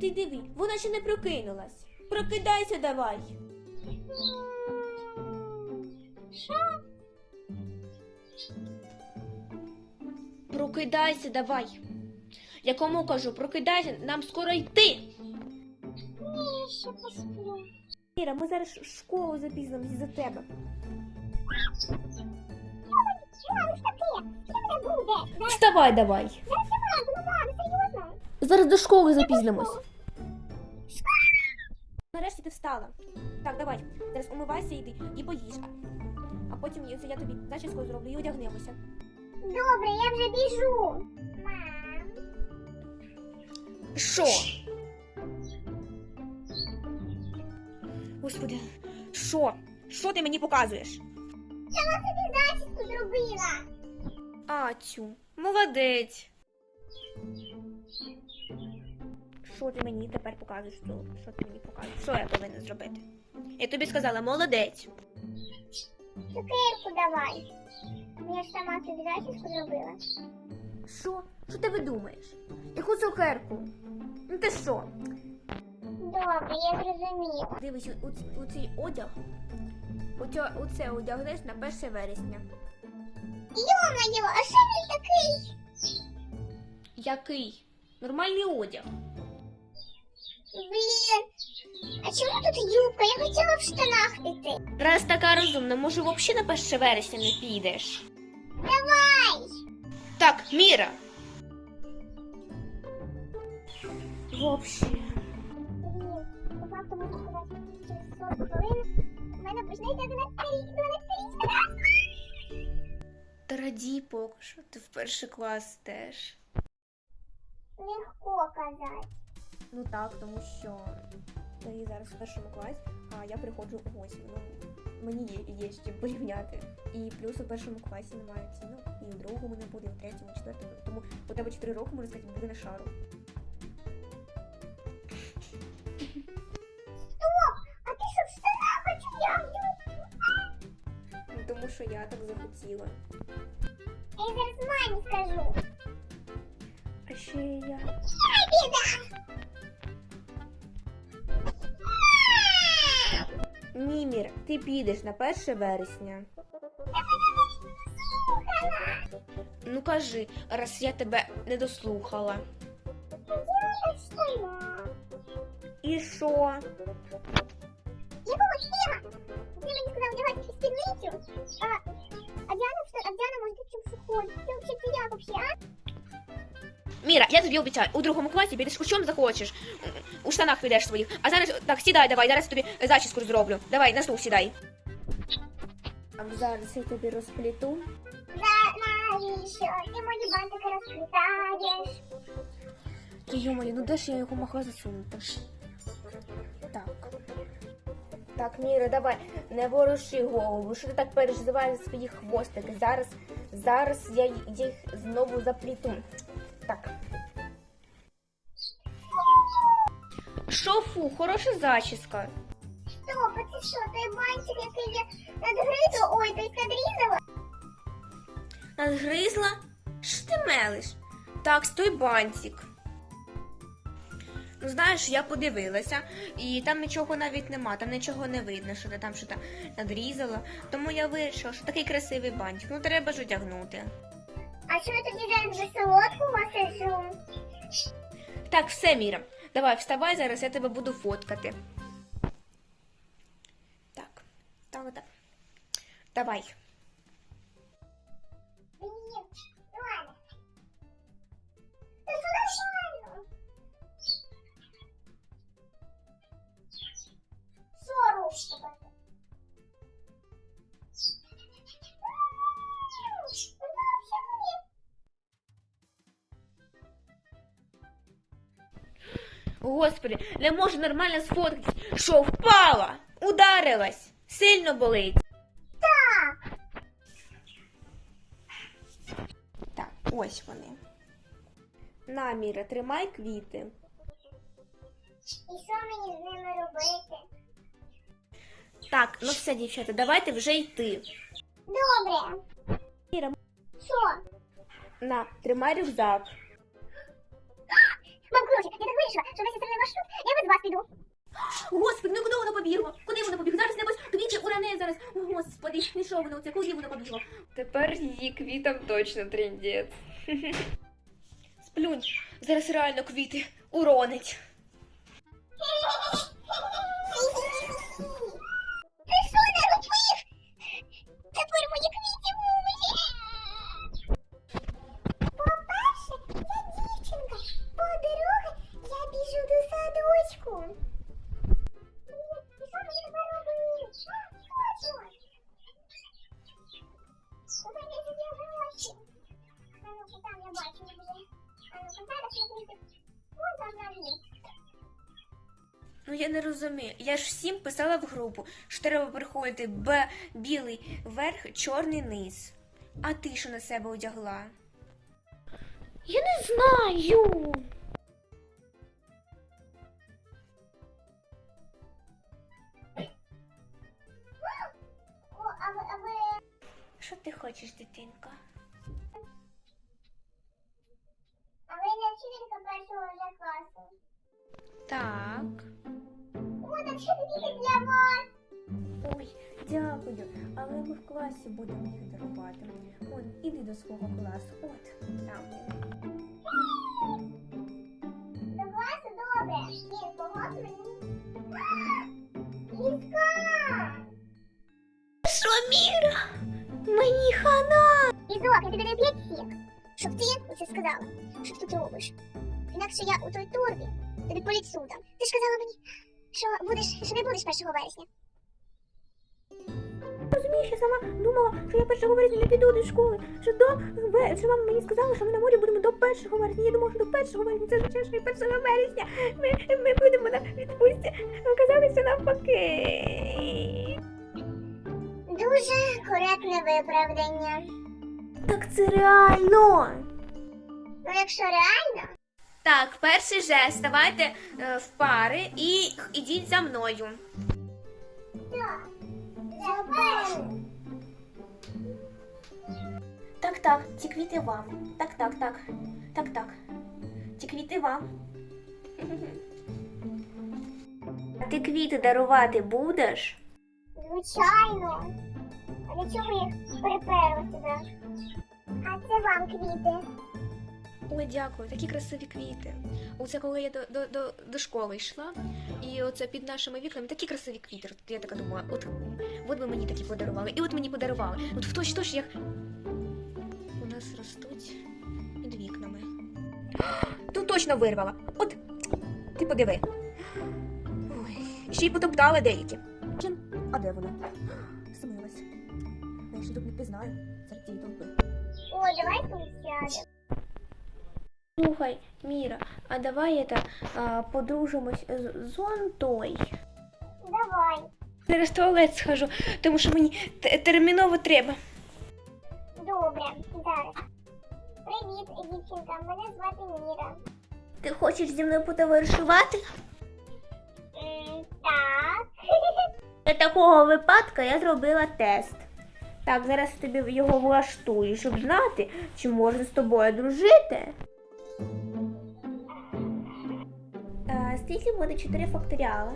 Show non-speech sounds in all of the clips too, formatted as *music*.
Ти диви, вона ще не прокинулась. Прокидайся давай. Що? Прокидайся давай. Я кому кажу, прокидайся, нам скоро йти. Ні, ще посплю. Іра, ми зараз в школу запізнимося за тебе. Вставай давай. Зараз до школи запізнимось. Нарешті ти встала. Так, давай. Зараз умивайся йди і поїж. А- потім я, я тобі зачіску зроблю і одягнемося. Добре, я вже біжу. Мам. Що? Господи, що? Що ти мені показуєш? Сама собі зачіску зробила. Ацю, молодець. Що ти мені тепер показуєш? Що, що ти мені показуєш? Що я повинна зробити? Я тобі сказала, молодець. Цукерку давай. Я ж сама собі зачіску зробила. Що? Що ти видумаєш? Яку цукерку? Ну ти що? Добре, я зрозуміла. Дивись, у, у, у цей одяг. Оце, оце одягнеш на 1 вересня. Йо-моє, а що він такий? Який? Нормальний одяг. Блін. А чому тут юбка? Я хотіла в штанах піти. Раз така розумна, може взагалі на 1 вересня не підеш? Давай. Так, Міра. Вообще. Блін, по факту можна сказати, через 40 хвилин в мене почнеться 12. Та раді поки що, ти в перший клас теж. Легко казати. Ну так, тому що ти зараз в першому класі, а я приходжу у восьмий. Ну, мені є, є з чим порівняти. І плюс у першому класі немає оцінок, і у другому не буде, і у третьому, і четвертому. Тому у тебе 4 роки, можна сказати, буде на шару. А ти що в хочу я тому що я так захотіла. Я зараз мамі скажу. А ще я. Ай, біда! Ні, Мір, ти підеш на 1 вересня. Ну кажи, раз я тебе не дослухала. Я. І що? Якого хера? Ти мені сказав одягати спідницю, а, а Діана, а Діана може бути в шухолі. Ти взагалі це як вообще, а? Міра, я тобі обіцяю, у другому класі підеш у чому захочеш. У штанах підеш своїх. А зараз так, сідай давай, зараз тобі зачіску зроблю. Давай, на стул сідай. А зараз я тобі розпліту. Навіщо? Ти мої бантики розплітаєш. Та йомалі, ну де ж я його могла засунути? Так. Так, Міра, давай, не воруши голову. Що ти так переживаєш за свої хвостики? Зараз, зараз я їх знову запліту. Так. Що фу, хороша зачіска. Стоп, а це що, той бантик, який я надгризла, ой, той надрізала? Надгризла? Що ти мелиш? Так, стой бантик. Ну, знаєш, я подивилася, і там нічого навіть нема, там нічого не видно, що ти там що надрізала. Тому я вирішила, що такий красивий бантик, ну треба ж одягнути. А що я тоді зараз вже солодку масажу? Так, все, Міра. Давай, вставай зараз, я тебе буду фоткати. Так, так, так. Давай. Блін, Господи, не можу нормально сфоткатись. Що, впала? Ударилась? Сильно болить. Так. Так, ось вони. На, Міра, тримай квіти. І що мені з ними робити? Так, ну все, дівчата, давайте вже йти. Добре. Іра. Що? На, тримай рюкзак. Мам, коротше, я так вирішила, що весь остальний маршрут я без вас піду. Господи, ну куди воно побігло? Куди воно побігло? Зараз небось тобі чи уране зараз. О, Господи, і що воно це? Куди воно побігло? Тепер її квітам точно трендець. Сплюнь, зараз реально квіти уронить. *laughs* розумію. Я ж всім писала в групу, що треба приходити Б білий верх, чорний низ. А ти що на себе одягла? Я не знаю. Що ти хочеш, дитинка? А ви не вчителька першого вже класу. Так. Для вас? Ой, дякую. Але ми в класі будемо їх дарувати. Он, іди до свого класу. От, там. До класу добре. Ні, помог мені. Ліска! Що, Міра? Мені хана. Лізок, я даю п'ять сік, щоб ти оце сказала. Що ти тут робиш? Інакше я у той торбі тобі по ліцу дам. Ти ж казала мені, що будеш, що не будеш 1 вересня. Розумієш, я сама думала, що я 1 вересня не піду до школи. Що до що мама мені сказала, що ми на морі будемо до 1 вересня. Я думала, що до 1 вересня. Це означає, що і 1 вересня ми, ми будемо на відпустці. Оказалося навпаки. Дуже коректне виправдання. Так це реально. Ну, якщо реально, Так, перший жест. Ставайте е, в пари і ідіть за мною. так. Так, ці квіти вам. Так, так, так. Так, так. Ці квіти вам. А ти квіти дарувати будеш? Звичайно. А для їх приперла сюди? А це вам квіти. Ой, дякую, такі красиві квіти. Оце коли я до, до, до, до школи йшла, і оце під нашими вікнами такі красиві квіти. Я така думала, от, от би мені такі подарували. І от мені подарували. От в точь точь як у нас ростуть під вікнами. Тут точно вирвала. От ти подиви. Ой, ще й потоптали деякі. А де вона? Смилась. Я ще тут не пізнаю серед цієї толпи. О, давай тут сядемо. Слухай, Міра, а давай это, а, подружимось з зонтой. Давай. Зараз в туалет схожу, тому що мені те- терміново треба. Добре, зараз. Привіт, дівчинка. Мене звати Міра. Ти хочеш зі мною потоваришувати? М, так. *laughs* Для такого випадку я зробила тест. Так, зараз я тобі його влаштую, щоб знати, чи можна з тобою дружити. А, скільки буде 4 факторіали?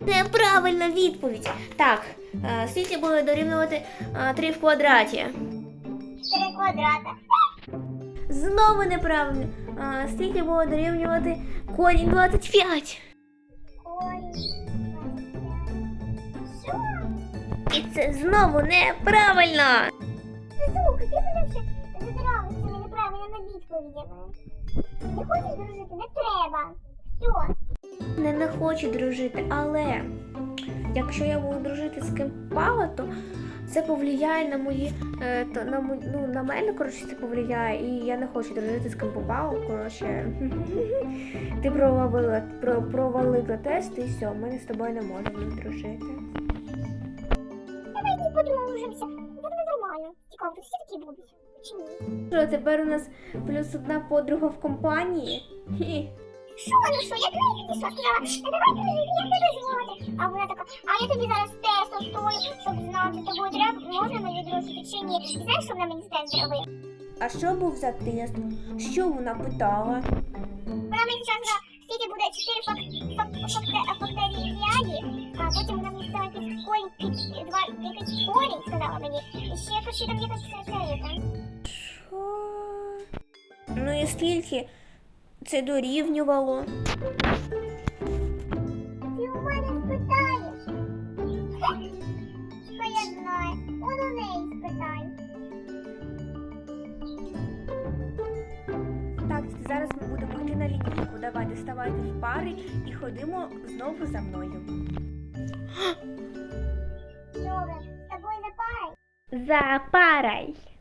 Неправильна відповідь. Так, а, скільки буде дорівнювати 3 в квадраті? Чотири квадрата. Знову неправильно. Скільки буде дорівнювати корінь 25? Корінь. І це знову неправильно. Слухай, ти мене вже цими відповідями. Не хочеш дружити? Не треба. Все. Не, не хочу дружити, але якщо я буду дружити з ким пала, то це повлияє на мої е, то, на, ну, на мене, коротше, це повлияє, і я не хочу дружити з ким попало. Коротше, *laughs* ти провалила, про, провалила тест і все, ми з тобою не можемо дружити. Давай не подружимося. Буде нормально. Цікаво, всі такі будуть. Чи ні? Що тепер у нас плюс одна подруга в компанії? Хі. Що, ну що, я неї підійшла, сказала, «Та давай дружити, як тебе звати? А вона така, а я тобі зараз тест устрою, щоб знати, тобою треба, можна мені дружити чи ні. І знаєш, що вона мені тест зробила? А що був за тест? Що вона питала? Вона мені сказала, скільки буде 4 фак, фак, факте- а потім вона мені сказала якийсь корінь, під- два, якийсь корінь сказала мені. І ще там якось там. Що? Ну і скільки це дорівнювало? Ти у мене спитаєш. Що я знаю? Он у неї спитай. Так, зараз ми будемо йти на лінійку. Давайте ставайте в пари і ходимо знову за мною. Добре, з тобою запарай. За парой.